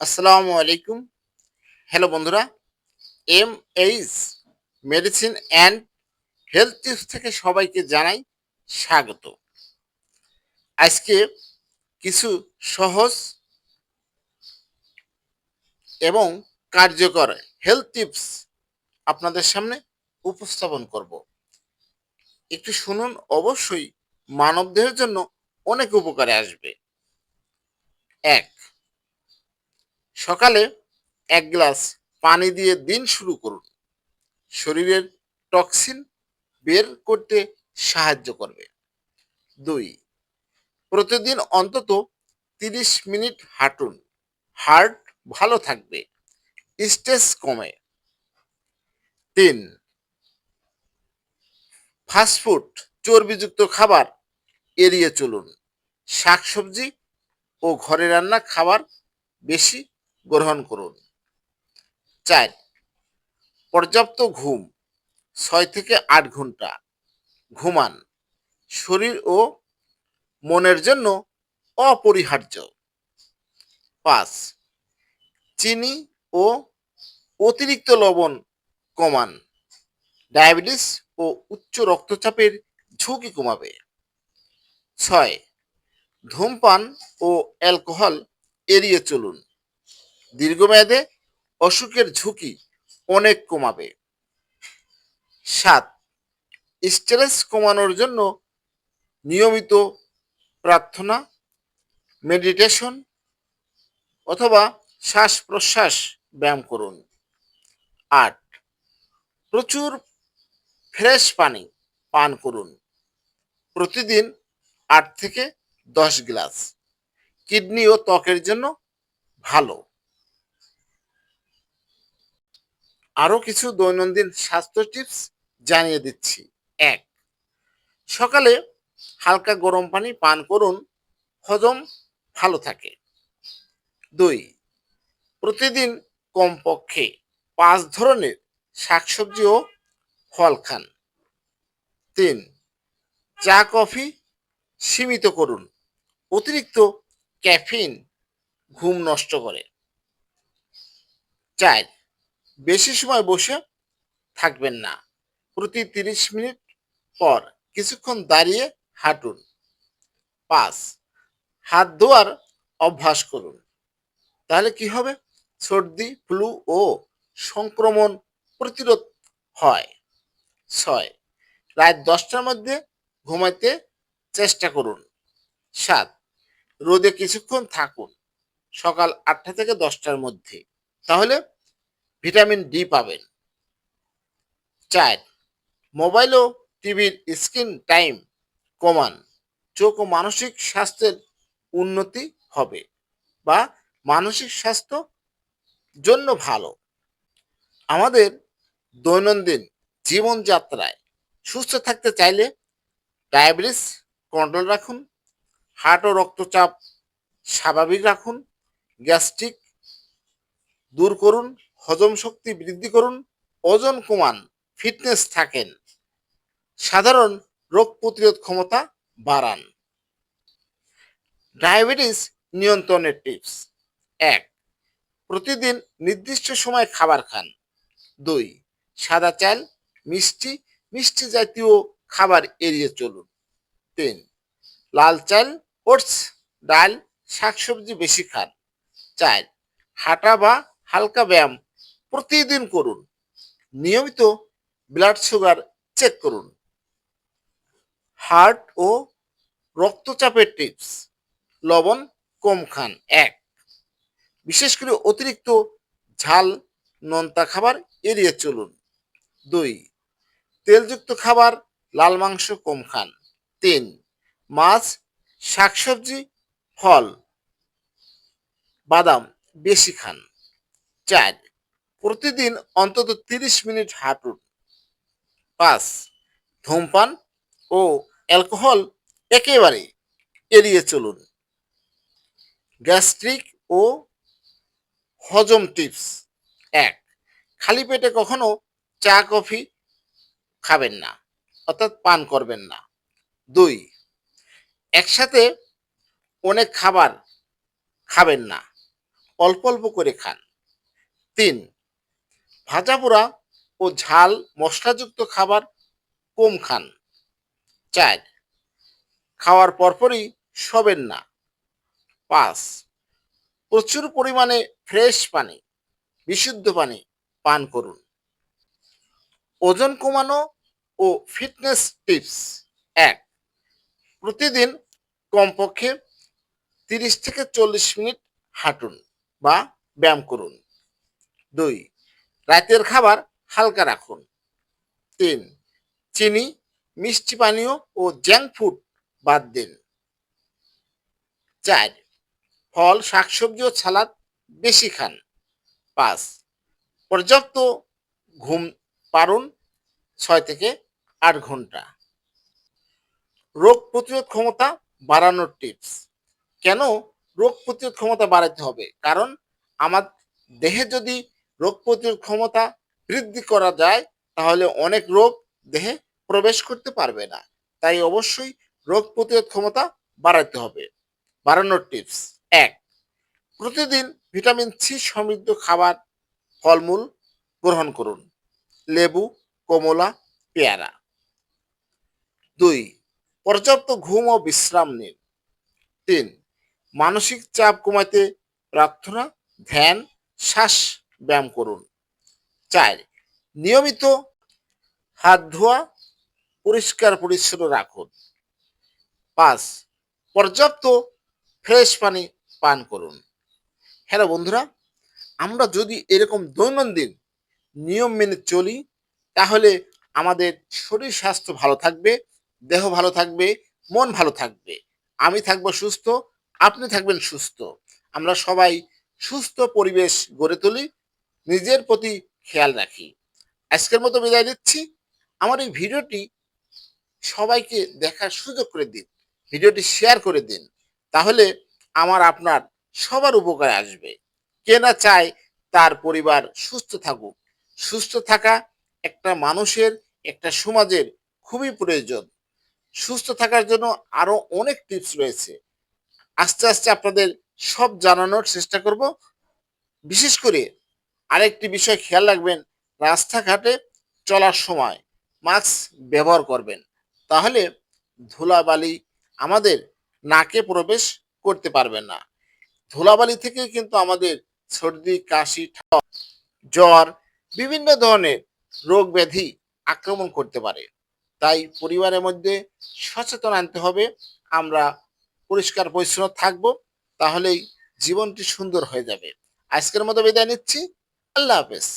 আসসালামু আলাইকুম। হ্যালো বন্ধুরা M H medicine and health tips থেকে সবাইকে জানাই স্বাগত। আজকে কিছু সহজ এবং কার্যকর হেলথ টিপস আপনাদের সামনে উপস্থাপন করব। একটু শুনুন, অবশ্যই মানবদেহের জন্য অনেক উপকারে আসবে। এক সকালে এক গ্লাস পানি দিয়ে দিন শুরু করুন। শরীরের টক্সিন বের করতে সাহায্য করবে। দুই, প্রতিদিন অন্তত তিরিশ মিনিট হাঁটুন। হার্ট ভালো থাকবে, স্ট্রেস কমে। তিন ফাস্টফুড চর্বিযুক্ত খাবার এড়িয়ে চলুন। শাকসবজি ও ঘরে রান্না খাবার বেশি গ্রহণ করুন। চার, পর্যাপ্ত ঘুম, ছয় থেকে আট ঘণ্টা। ঘুমান, শরীর ও মনের জন্য অপরিহার্য। পাঁচ, চিনি ও অতিরিক্ত লবণ কমান। ডায়াবেটিস ও উচ্চ রক্তচাপের ঝুঁকি কমাবে। ছয়, ধূমপান ও অ্যালকোহল এড়িয়ে চলুন। দীর্ঘমেয়াদে অসুখের ঝুঁকি অনেক কমাবে। সাত স্ট্রেস কমানোর জন্য নিয়মিত প্রার্থনা মেডিটেশন অথবা শ্বাস প্রশ্বাস ব্যায়াম করুন। আট, প্রচুর ফ্রেশ পানি পান করুন। প্রতিদিন আট থেকে দশ গ্লাস। কিডনি ও ত্বকের জন্য ভালো। আরও কিছু দৈনন্দিন স্বাস্থ্য টিপস জানিয়ে দিচ্ছি। এক, সকালে হালকা গরম পানি পান করুন, হজম ভালো থাকে। দুই, প্রতিদিন কমপক্ষে পাঁচ ধরনের শাকসবজি ও ফল খান। তিন, চা, কফি সীমিত করুন, অতিরিক্ত ক্যাফিন ঘুম নষ্ট করে। চার বেশি সময় বসে থাকবেন না। প্রতি তিরিশ মিনিট পর কিছুক্ষণ দাঁড়িয়ে হাঁটুন। পাঁচ, হাত ধোয়ার অভ্যাস করুন। তাহলে কি হবে? সর্দি, ফ্লু ও সংক্রমণ প্রতিরোধ হয়। ছয়, রাত দশটার মধ্যে ঘুমাইতে চেষ্টা করুন। সাত, রোদে কিছুক্ষণ থাকুন। সকাল আটটা থেকে দশটার মধ্যে। তাহলে ভিটামিন ডি পাবেন। চার, মোবাইল ও টিভির স্ক্রিন টাইম কমান। চোখ ও মানসিক স্বাস্থ্যের উন্নতি হবে বা মানসিক স্বাস্থ্য জন্য ভালো। আমাদের দৈনন্দিন জীবনযাত্রায় সুস্থ থাকতে চাইলে ডায়াবেটিস কন্ট্রোল রাখুন, হার্ট ও রক্তচাপ স্বাভাবিক রাখুন, গ্যাস্ট্রিক দূর করুন হজম শক্তি বৃদ্ধি করুন, ওজন কমান ফিটনেস থাকেন। সাধারণ রোগ প্রতিরোধ ক্ষমতা বাড়ান। ডায়াবেটিস নিয়ন্ত্রণের টিপস। এক, প্রতিদিন নির্দিষ্ট সময় খাবার খান। দুই, সাদা চাল, মিষ্টি মিষ্টি জাতীয় খাবার এড়িয়ে চলুন। তিন, লাল চাল, ওটস, ডাল, শাকসবজি বেশি খান। চার, হাঁটা বা হালকা ব্যায়াম প্রতিদিন করুন। নিয়মিত ব্লাড সুগার চেক করুন। হার্ট ও রক্তচাপের টিপস লবণ কম খান, এক। বিশেষ করে অতিরিক্ত ঝাল, নোনতা খাবার এড়িয়ে চলুন। দুই, তেলযুক্ত খাবার, লাল মাংস কম খান। তিন, মাছ, শাকসবজি, ফল, বাদাম বেশি খান। চার প্রতিদিন অন্তত তিরিশ মিনিট হাঁটুন। পাঁচ, ধূমপান ও অ্যালকোহল একেবারে এড়িয়ে চলুন। গ্যাস্ট্রিক ও হজম টিপস। এক, খালি পেটে কখনো চা, কফি খাবেন না, অর্থাৎ পান করবেন না। দুই, একসাথে অনেক খাবার খাবেন না, অল্প অল্প করে খান। তিন ভাজা পোড়া ও ঝাল মশলাযুক্ত খাবার কম খান। চার, খাওয়ার পরপরই শোবেন না। পাঁচ, প্রচুর পরিমাণে ফ্রেশ পানি, বিশুদ্ধ পানি পান করুন। ওজন কমানো ও ফিটনেস টিপস। এক, প্রতিদিন কমপক্ষে তিরিশ থেকে চল্লিশ মিনিট হাঁটুন বা ব্যায়াম করুন। দুই রাতের খাবার হালকা রাখুন। তিন, চিনি, মিষ্টি পানীয় ও জাঙ্ক ফুড বাদ দিন। চার, ফল, শাকসবজি ও সালাদ বেশি খান। পাঁচ, পর্যাপ্ত ঘুম পারুন ছয় থেকে আট ঘণ্টা। রোগ প্রতিরোধ ক্ষমতা বাড়ানোর টিপস কেন রোগ প্রতিরোধ ক্ষমতা বাড়াতে হবে? কারণ আমার দেহে যদি রোগ প্রতিরোধ ক্ষমতা বৃদ্ধি করা যায়, তাহলে অনেক রোগ দেহে প্রবেশ করতে পারবে না। তাই অবশ্যই রোগ প্রতিরোধ ক্ষমতা বাড়াতে হবে। বাড়ানোর টিপস এক, প্রতিদিন ভিটামিন সি সমৃদ্ধ খাবার ফলমূল গ্রহণ করুন। লেবু, কমলা, পেয়ারা। দুই, পর্যাপ্ত ঘুম ও বিশ্রাম নিন। তিন, মানসিক চাপ কমাতে প্রার্থনা, ধ্যান, শ্বাস ব্যায়াম করুন। চার, নিয়মিত হাত ধোয়া, পরিষ্কার পরিচ্ছন্ন রাখুন। পাঁচ, পর্যাপ্ত ফ্রেশ পানি পান করুন। হ্যালো বন্ধুরা, আমরা যদি এরকম দৈনন্দিন নিয়ম মেনে চলি, তাহলে আমাদের শরীর স্বাস্থ্য ভালো থাকবে, দেহ ভালো থাকবে, মন ভালো থাকবে। আমি থাকব সুস্থ, আপনি থাকবেন সুস্থ। আমরা সবাই সুস্থ পরিবেশ গড়ে তুলি নিজের প্রতি খেয়াল রাখি। আজকের মতো বিদায় দিচ্ছি আমার এই ভিডিওটি সবাইকে দেখার সুযোগ করে দিন, ভিডিওটি শেয়ার করে দিন, তাহলে আমার আপনার সবার উপকারে আসবে। কে না চায় তার পরিবার সুস্থ থাকুক। সুস্থ থাকা একটা মানুষের, একটা সমাজের খুবই প্রয়োজন। সুস্থ থাকার জন্য আরও অনেক টিপস রয়েছে। আস্তে আস্তে আপনাদের সব জানানোর চেষ্টা করব। বিশেষ করে আরেকটি বিষয় খেয়াল রাখবেন, রাস্তাঘাটে চলার সময় মাস্ক ব্যবহার করবেন। তাহলে ধুলাবালি আমাদের নাকে প্রবেশ করতে পারবে না। ধুলাবালি থেকে কিন্তু আমাদের সর্দি, কাশি জ্বর, বিভিন্ন ধরনের রোগ ব্যাধি আক্রমণ করতে পারে। তাই পরিবারের মধ্যে সচেতন আনতে হবে। আমরা পরিষ্কার পরিচ্ছন্ন থাকব, তাহলেই জীবনটি সুন্দর হয়ে যাবে। আজকের মতো বিদায় নিচ্ছি। আল্লাহ হাফেজ